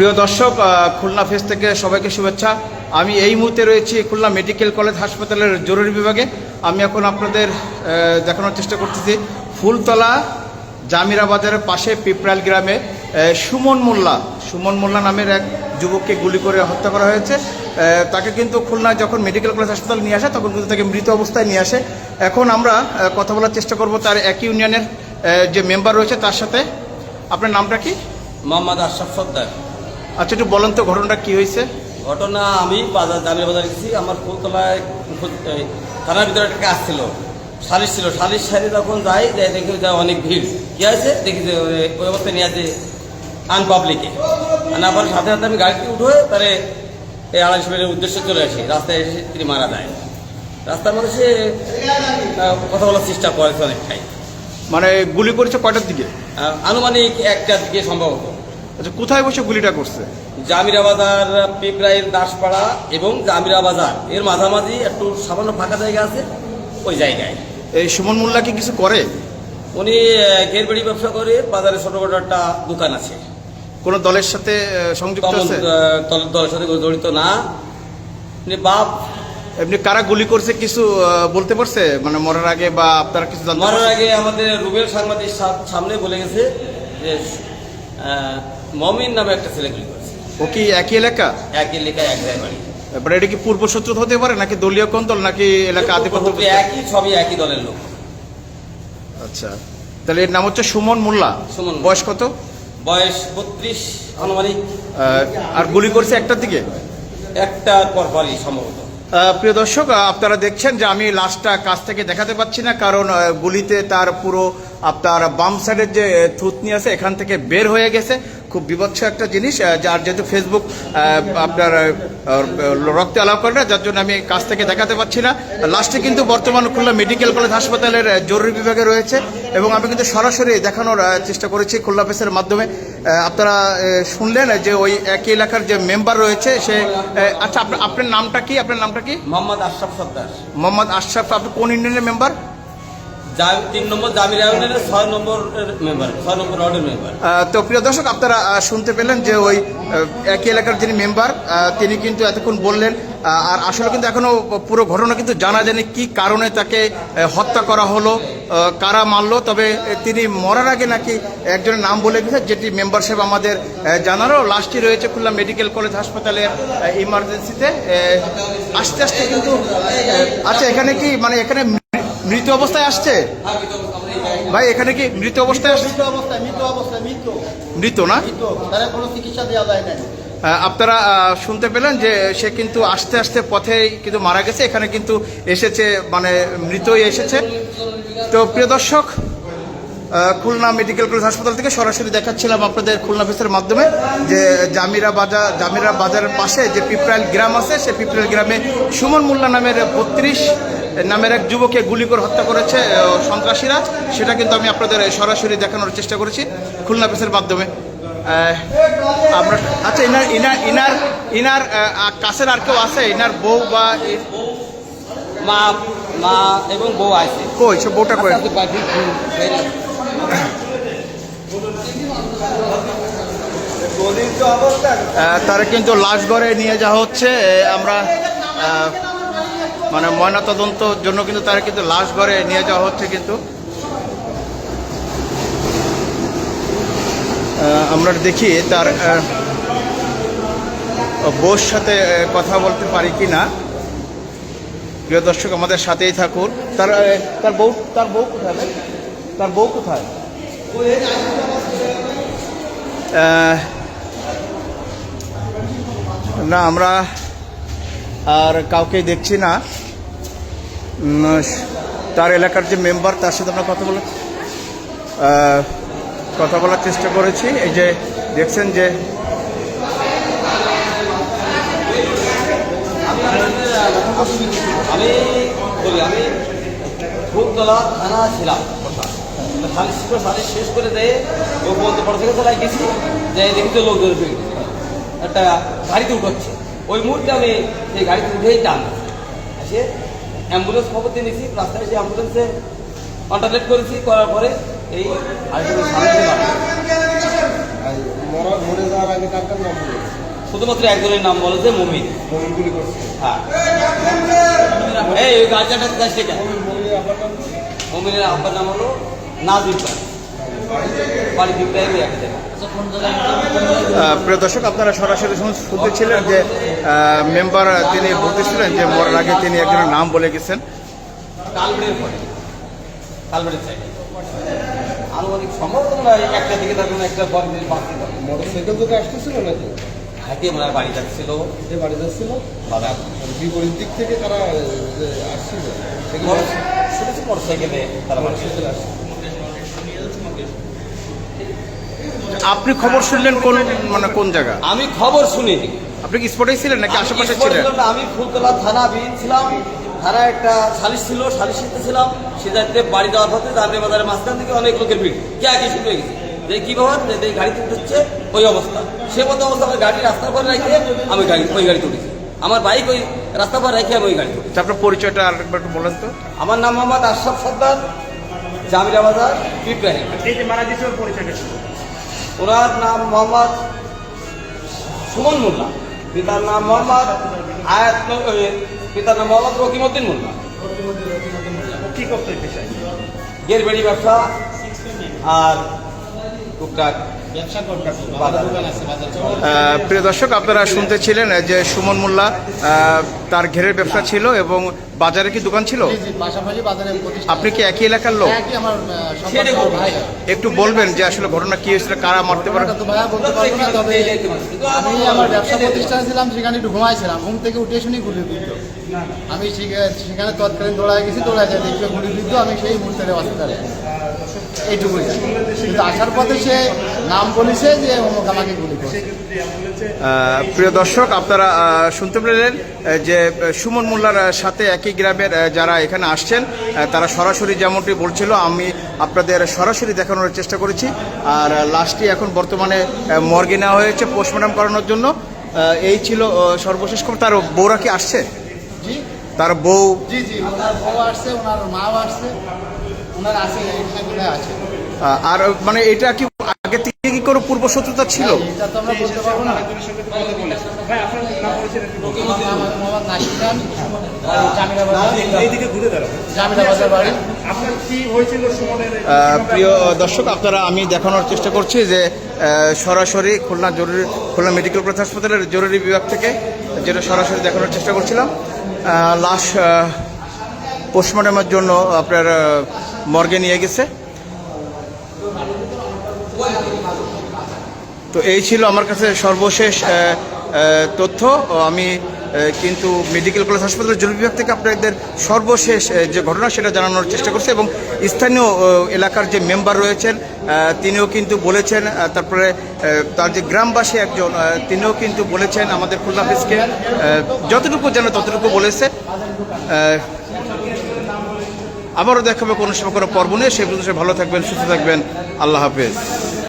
প্রিয় দর্শক খুলনা ফেস থেকে সবাইকে শুভেচ্ছা। আমি এই মুহূর্তে রয়েছি খুলনা মেডিকেল কলেজ হাসপাতালের জরুরি বিভাগে। আমি এখন আপনাদের দেখানোর চেষ্টা করতেছি ফুলতলা জামিরা বাজারের পাশে পিপরাল গ্রামে সুমন মোল্লা। সুমন মোল্লা নামের এক যুবককে গুলি করে হত্যা করা হয়েছে। তাকে কিন্তু খুলনা যখন মেডিকেল কলেজ হাসপাতাল নিয়ে আসে, তখন কিন্তু তাকে মৃত অবস্থায় নিয়ে আসে। এখন আমরা কথা বলার চেষ্টা করব তার এক ইউনিয়নের যে মেম্বার রয়েছে তার সাথে। আপনার নামটা কি? মোহাম্মদ আশরাফ সর্দার। আচ্ছা একটু বলেন তো ঘটনাটা কি হয়েছে? ঘটনা আমি বাজার জামিয়া বাজার গেছি আমার ফুলতলায় ফুল- থানার ভিতরে একটা কাজ ছিল সালিশ ছিল। সালিশ সারি তখন যাই যাই দেখি যে অনেক ভিড়। কি আছে দেখি যে ওই- অবস্থায় নিয়ে আছে আনপাবলিকে আনার সাথে সাথে আমি গাড়িতে উঠে তারে এই আড়াইশ মিনিটের উদ্দেশ্যে চলে আসি। রাস্তায় এসে তিনি মারা যায়। রাস্তার মধ্যে সে কথা বলার চেষ্টা করেছে অনেকটাই। মানে গুলি করেছে কয়টার দিকে? আনুমানিক একটার দিকে সম্ভবত। আচ্ছা কোথায় বসে গুলিটা করছে? জামিরা বাজার পিপরাইল দাসপাড়া এবং জামিরা বাজার। এর মাঝামাঝি একটু সামান্য ফাঁকা জায়গা আছে ওই জায়গায়। এই সুমন মোল্লা কি কিছু করে? উনি গেরবাড়ি ব্যবসা করে বাজারে ছোটখাটো একটা দোকান আছে। কোন দলের সাথে সংযুক্ত আছে? দলের সাথে জড়িত না। উনি বাপ এমনি কারা গুলি করছে কিছু বলতে পারছে? মানে মরার আগে বা আপনারা কিছু মরার আগে আমাদের রুবেল সাংবাদিক সামনে বলে গেছে যে মমিন নামে একটা ছেলে গুলি করেছে। ও কি একই এলাকা? এক এলাকায় এক জায়গায় বাড়ি এবারে এটা কি পূর্ব শত্রু হতে পারে নাকি দলীয় কোন দল নাকি এলাকা আধিপত্য একই সবই একই দলের লোক। আচ্ছা। তাহলে এর নাম হচ্ছে সুমন মোল্লা। সুমন। বয়স কত? বয়স বত্রিশ আনুমানিক। আর গুলি করছে একটার দিকে? একটার পর পরই সম্ভবত প্রিয় দর্শক আপনারা দেখছেন যে আমি লাস্টটা কাছ থেকে দেখাতে পাচ্ছি না কারণ গুলিতে তার পুরো আপনার বাম সাইডের যে থুতনি আছে এখান থেকে বের হয়ে গেছে। খুব বিভৎস একটা জিনিস যার যেহেতু ফেসবুক আপনার রক্তে অ্যালাউ করে না যার জন্য আমি কাছ থেকে দেখাতে পারছি না। লাস্টে কিন্তু বর্তমান খুলনা মেডিকেল কলেজ হাসপাতালের জরুরি বিভাগে রয়েছে এবং আমি কিন্তু সরাসরি দেখানোর চেষ্টা করেছি খুলনা প্রেসের মাধ্যমে। আপনারা শুনলেন যে ওই একই এলাকার যে মেম্বার রয়েছে সে আচ্ছা আপনার নামটা কি? আপনার নামটা কি? মোহাম্মদ আশরাফ সর্দার। মোহাম্মদ আশরাফ আপনি কোন ইউনিয়নের মেম্বার তো প্রিয় দর্শক, আপনারা শুনতে পেলেন যে ওই একই এলাকার যিনি মেম্বার তিনি কিন্তু এতক্ষণ বললেন আর আসলে কিন্তু এখনও পুরো ঘটনা কিন্তু জানা যায়নি কি কারণে তাকে হত্যা করা হলো কারা মারলো, তবে তিনি মরার আগে নাকি একজনের নাম বলে গেছে যেটি মেম্বারশিপ আমাদের জানারও লাস্টে রয়েছে খুলনা মেডিকেল কলেজ হাসপাতালের ইমার্জেন্সিতে আস্তে আস্তে কিন্তু আচ্ছা এখানে কি মানে এখানে মৃত অবস্থায় আসছে? ভাই এখানে কি মৃত অবস্থায় আসছে? মৃত অবস্থায় মৃত অবস্থায় মৃত। মৃত না? কোনো চিকিৎসা দেওয়া যায় না আপনারা শুনতে পেলেন যে সে কিন্তু আস্তে আস্তে পথেই কিন্তু মারা গেছে এখানে কিন্তু এসেছে মানে মৃতই এসেছে। তো প্রিয় দর্শক খুলনা মেডিকেল কলেজ হাসপাতাল থেকে সরাসরি দেখাচ্ছিলাম আপনাদের খুলনা ফেসের মাধ্যমে যে জামিরা বাজার জামিরা বাজারের পাশে যে পিপরাইল গ্রাম আছে সে পিপরাইল গ্রামে সুমন মোল্লা নামের বত্রিশ নামের এক যুবকে গুলি করে হত্যা করেছে সন্ত্রাসীরা। সেটা কিন্তু আমি আপনাদের সরাসরি দেখানোর চেষ্টা করেছি খুলনা ফেসের মাধ্যমে। আমরা আচ্ছা ইনার ইনার ইনার ইনার কাছের আর কেউ আছে? ইনার বউ বা মা মা এবং বউ আছে। কই? সে বউটা কই? আহ, তারা কিন্তু লাশ ঘরে নিয়ে যাওয়া হচ্ছে। আমরা আহ, মানে ময়নাতদন্তর জন্য কিন্তু তারা কিন্তু লাশ ঘরে নিয়ে যাওয়া হচ্ছে কিন্তু। আমরা দেখি তার বউর সাথে কথা বলতে পারি কি না প্রিয় দর্শক, আমাদের সাথেই থাকুন। তার তার বউ তার বউ কোথায় তার বউ কোথায়? না, আমরা আর কাউকে দেখছি না। তার এলাকার যে মেম্বার তার সাথে আমরা কথা বলে আহ, কথা বলার চেষ্টা করেছি। এই যে দেখছেন যে আমি বলি আমি ফুলতলা থানা ছিলাম। সালিশ সালিশ শেষ করে দেয় ও পর্যন্ত পড়া থেকে গেছি যে দেখি তো লোকজন। একটা গাড়িতে উঠোচ্ছে। ওই মুহূর্তে আমি সেই গাড়িতে উঠেই টান এসে অ্যাম্বুলেন্স খবর দিয়ে নিয়েছি রাস্তায় এসে অ্যাম্বুলেন্সে কন্টাক্ট করেছি করার পরে এই সামনে মারা যাওয়ার আগে কার শুধুমাত্র একজনের নাম বলো বলেছে মমিন। হ্যাঁ। এই ওই সেটা মমিনের আব্বার নাম হলো ভাই। বাড়ি দিকটাই ওই এক জায়গায় আহ, প্রিয় দর্শক আপনারা সরাসরি শুন- শুনতেছিলেন যে মেম্বার তিনি বলতেছিলেন যে মরার আগে তিনি একজনের নাম বলে গেছেন। আনুমানিক সম্ভবত একটা দিকে থাকুন একটা মোটরসাইকেল থেকে আসতেছিল নাকি? হাতে বাড়ি যাচ্ছিল যে বাড়ি যাচ্ছিল বিপরীত দিক থেকে তারা আসছিল। সেগুলো শুনেছি তারা বাড়ি মোটরসাইকেল আসছিল। আপনি খবর শুনলেন কোন মানে কোন জায়গা? আমি খবর শুনিনি আপনি কি স্পটেই ছিলেন নাকি আশেপাশে ছিলেন? না, আমি ফুলতলা থানা বিহীন ছিলাম। থানা একটা সালিশ ছিল সালিশিতে ছিলাম। সে যাতে বাড়ি যাওয়ার পথে জাতীয় বাজারে মাঝখান থেকে অনেক লোকের ভিড়। কে আগে শুরু হয়ে গেছে? যে কি ব্যাপার যে এই গাড়ি তুলতে হচ্ছে ওই অবস্থা। সে মতো অবস্থা আমার গাড়ি রাস্তার পরে রেখে আমি গাড়ি ওই গাড়ি তুলেছি। আমার বাইক ওই রাস্তার পর রেখে আমি ওই গাড়ি তারপর পরিচয়টা আরেকবার একটু বলেন তো। আমার নাম মোহাম্মদ আশরাফ সর্দার জামিরা বাজার পিপরাহি এই যে মারা গেছে ওর পরিচয়টা ওনার নাম মোহাম্মদ সুমন মোল্লা পিতার নাম মোহাম্মদ আয়াত পিতার নাম মোহাম্মদ রকিমউদ্দিন মোল্লা কি করতে পেশায়? গেরবেড়ি ব্যবসা আর টুকটাক প্রিয় দর্শক আপনারা শুনতেছিলেন যে সুমন মোল্লা আহ, তার ঘেরের ব্যবসা ছিল এবং বাজারে কি দোকান ছিল? জি জি পাশাপাশি বাজারে আপনি কি একই এলাকার লোক? কি আমার একটু বলবেন যে আসলে ঘটনা কি হয়েছিল কারা মারতে পারে? তো ভাইয়া বলতে পারব না তবে আমি আমার ব্যবসা প্রতিষ্ঠানে ছিলাম সেখানে একটু ঘুমাইছিলাম ঘুম থেকে উঠে শুনি গুলি বিদ্ধ। আমি সেখানে তৎকালীন দৌড়ায় গেছি দৌড়ায় যাই দেখবে গুলি বিদ্ধ আমি সেই মুহূর্তে হসপিটালে। এইটুকুই। কিন্তু আসার পথে সে নাম বলেছে যে অমুক আমাকে গুলি করছে। প্রিয় দর্শক আপনারা শুনতে পেলেন যে সুমন মোল্লার সাথে একই গ্রামের যারা এখানে আসছেন তারা সরাসরি যেমনটি বলছিল আমি আপনাদের সরাসরি দেখানোর চেষ্টা করেছি। আর লাশটি এখন বর্তমানে মর্গে নেওয়া হয়েছে পোস্টমর্টম করানোর জন্য। এই ছিল সর্বশেষ খবর। তার বউরা কি আসছে? তার বউ? জি জি ওনার বউ আসছে ওনার মাও আসছে ওনার আছে আছে। আর মানে এটা কি আগে থেকে কি কোনো পূর্ব শত্রুতা ছিল এটা তো আমরা বলতে পারব না। প্রিয় দর্শক আপনারা আমি দেখানোর চেষ্টা করছি যে সরাসরি খুলনা জরুরি খুলনা মেডিকেল কলেজ হাসপাতালের জরুরি বিভাগ থেকে যেটা সরাসরি দেখানোর চেষ্টা করছিলাম। লাশ পোস্টমর্টমের জন্য আপনার মর্গে নিয়ে গেছে। তো এই ছিল আমার কাছে সর্বশেষ তথ্য। ও আমি কিন্তু মেডিকেল কলেজ হাসপাতালের জরুরি বিভাগ থেকে আপনাদের সর্বশেষ যে ঘটনা সেটা জানানোর চেষ্টা করছে এবং স্থানীয় এলাকার যে মেম্বার রয়েছেন তিনিও কিন্তু বলেছেন তারপরে তার যে গ্রামবাসী একজন তিনিও কিন্তু বলেছেন আমাদের খুলনা অফিসকে আহ, যতটুকু জানে ততটুকু বলেছে। আবারও দেখাবে কোনো সময় কোনো পর্ব নেই সেই পর্যন্ত ভালো থাকবেন সুস্থ থাকবেন। আল্লাহ হাফেজ।